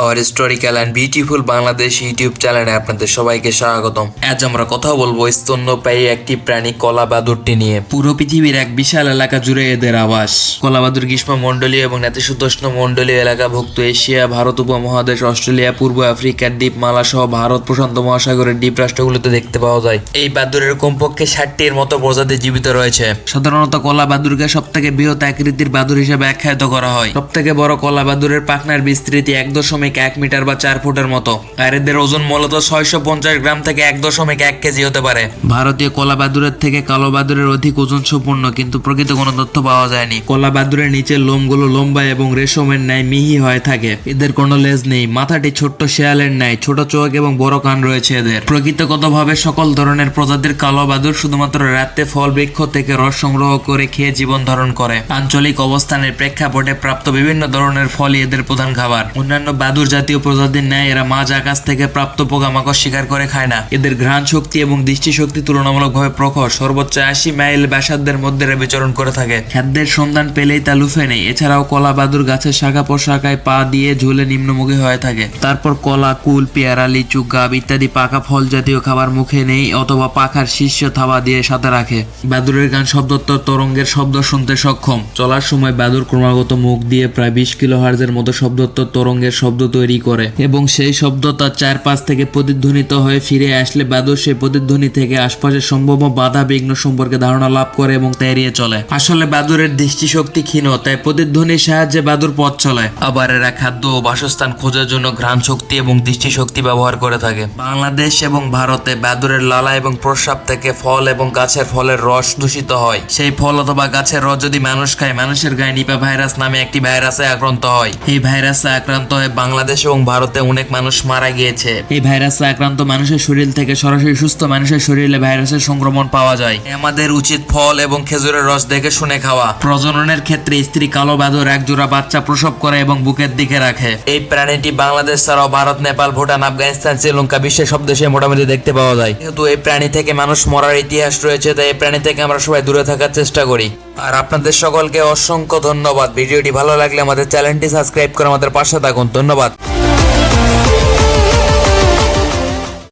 Our historical and beautiful Bangladesh YouTube চ্যানেলে আপনাদের সবাইকে স্বাগতম। আজ আমরা কথা বলব স্তন্যপায়ী একটি প্রাণী কলা বাদুরটি নিয়ে। পুরো পৃথিবীর এক বিশাল এলাকা জুড়ে এদের আবাস। কলা বাদুর গ্রীষ্ম মণ্ডলীয় এবং নাতিশীতোষ্ণ মণ্ডলীয় এলাকাভুক্ত এশিয়া, ভারত উপমহাদেশ, অস্ট্রেলিয়া, পূর্ব আফ্রিকার দ্বীপ মালা সহ ভারত প্রশান্ত মহাসাগরের দ্বীপ রাষ্ট্রগুলোতে দেখতে পাওয়া যায়। এই বাদুরের কমপক্ষে ষাটটির মতো প্রজাতি জীবিত রয়েছে। সাধারণত কলা বাদুরকে সব থেকে বৃহৎ আকৃতির বাদুর হিসেবে আখ্যায়িত করা হয়। সব থেকে বড় কলা বাদুরের পাখনার বিস্তৃতি এক দশমিক এক মিটার বা চার ফুটের মতো। আর এদের ওজন মূলত ছয়শো পঞ্চাশ গ্রাম থেকে এক দশমিক এক কেজি হতে পারে। ভারতীয় কলা বাদুরের থেকে কালো বাদুরের অধিক ওজন সম্পূর্ণ, কিন্তু প্রকৃত কোনো তথ্য পাওয়া যায়নি। কলা বাদুরের নিচের লোমগুলো লম্বা এবং রেশমের ন্যায় মিহি হয়ে থাকে। এদের কোনো লেজ নেই, মাথাটি ছোট্ট শেয়ালের ন্যায়, ছোট চোখ এবং বড় কান রয়েছে এদের। প্রকৃতিগতভাবে সকল ধরনের প্রজাতির কালো বাদুর শুধুমাত্র রাতে ফল, বৃক্ষ থেকে রস সংগ্রহ করে খেয়ে জীবন ধারণ করে। আঞ্চলিক অবস্থানের প্রেক্ষাপটে প্রাপ্ত বিভিন্ন ধরনের ফলই এদের প্রধান খাবার। অন্যান্য বাদুর জাতীয় প্রজাতির ন্যায় এরা মাঝ আকাশ থেকে প্রাপ্ত পোকামাকড় শিকার করে খায় না। এদের ঘ্রাণ শক্তি এবং দৃষ্টি শক্তি তুলনামূলকভাবে প্রখর। সর্বোচ্চ আশি মাইল ব্যাসার্ধের মধ্যে এরা বিচরণ করে থাকে। খাদ্যের সন্ধান পেলেই তা লুফে নেই এছাড়াও কলা বাদুর গাছের শাখা প্রশাখায় পা দিয়ে ঝুলে নিম্নমুখী হয়ে থাকে। তারপর কলা, কুল, পেয়ারা, লিচু, গাব ইত্যাদি পাকা ফল জাতীয় খাবার মুখে নেই অথবা পাখার শীর্ষ থাবা দিয়ে সাথে রাখে। বাদুরের গান শব্দোত্তর তরঙ্গের শব্দ শুনতে সক্ষম। চলার সময় বাদুর ক্রমাগত মুখ দিয়ে প্রায় বিশ কিলো হার্জের মতো শব্দোত্তর তরঙ্গের শব্দ তৈরি করে। এবং সেই শব্দ তার চারপাশ থেকে প্রতিধ্বনিত হয়ে ফিরে আসলে বাদুর সেই প্রতিধ্বনি থেকে আশপাশের সম্ভব বাধা বিঘ্ন সম্পর্কে ধারণা লাভ করে এবং তা এড়িয়ে চলে। আসলে বাদুরের দৃষ্টিশক্তি ক্ষীণ, তাই প্রতিধ্বনির সাহায্যে বাদুর পথ চলে। আবার এরা খাদ্য ও বাসস্থান খোঁজার জন্য ঘ্রাণ শক্তি এবং দৃষ্টিশক্তি ব্যবহার করে থাকে। বাংলাদেশ এবং ভারতে বাদুরের লালা এবং প্রস্রাব থেকে ফল এবং গাছের ফলের রস দূষিত হয়। সেই ফল অথবা গাছের রস যদি মানুষ খায়, মানুষের গায়ে নিপা ভাইরাস নামে একটি ভাইরাসে আক্রান্ত হয়। এই ভাইরাসে আক্রান্ত হয়ে বাংলাদেশ এবং ভারতে অনেক মানুষ মারা গিয়েছে। এই ভাইরাসে আক্রান্ত মানুষের শরীর থেকে সরাসরি সুস্থ মানুষের শরীরে ভাইরাসের সংক্রমণ পাওয়া যায়। আমাদের উচিত ফল এবং খেজুরের রস দেখে শুনে খাওয়া। প্রজননের ক্ষেত্রে স্ত্রী কালো বাদর এক জোড়া বাচ্চা প্রসব করে এবং বুকের দিকে রাখে। এই প্রাণীটি বাংলাদেশ ছাড়াও ভারত নেপাল ভুটান আফগানিস্তান শ্রীলঙ্কা বিশ্বের সব দেশে মোটামুটি দেখতে পাওয়া যায়। যেহেতু এই প্রাণী থেকে মানুষ মরার ইতিহাস রয়েছে তাই এই প্রাণী থেকে আমরা সবাই দূরে থাকার চেষ্টা করি। আর আপনাদের সকলকে অসংখ্য ধন্যবাদ। ভিডিওটি ভালো লাগলে আমাদের চ্যানেলটি সাবস্ক্রাইব করে আমাদের পাশে থাকুন। ধন্যবাদ।